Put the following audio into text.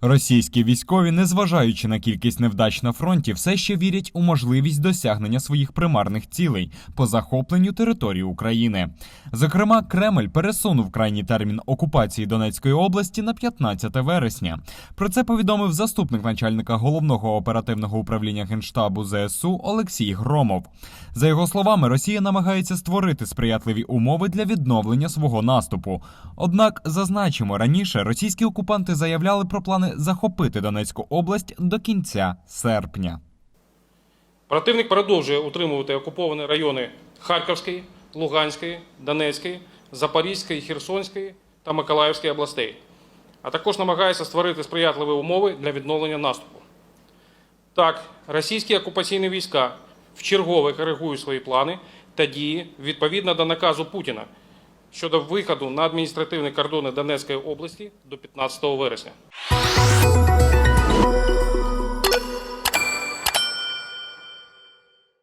Російські військові, незважаючи на кількість невдач на фронті, все ще вірять у можливість досягнення своїх примарних цілей по захопленню території України. Зокрема, Кремль пересунув крайній термін окупації Донецької області на 15 вересня. Про це повідомив заступник начальника головного оперативного управління генштабу ЗСУ Олексій Громов. За його словами, Росія намагається створити сприятливі умови для відновлення свого наступу. Однак, зазначимо, раніше російські окупанти заявляли про плани захопити Донецьку область до кінця серпня. Противник продовжує утримувати окуповані райони Харківської, Луганської, Донецької, Запорізької, Херсонської та Миколаївської областей, а також намагається створити сприятливі умови для відновлення наступу. Так, російські окупаційні війська вчергове коригую свої плани та дії відповідно до наказу Путіна щодо виходу на адміністративні кордони Донецької області до 15 вересня.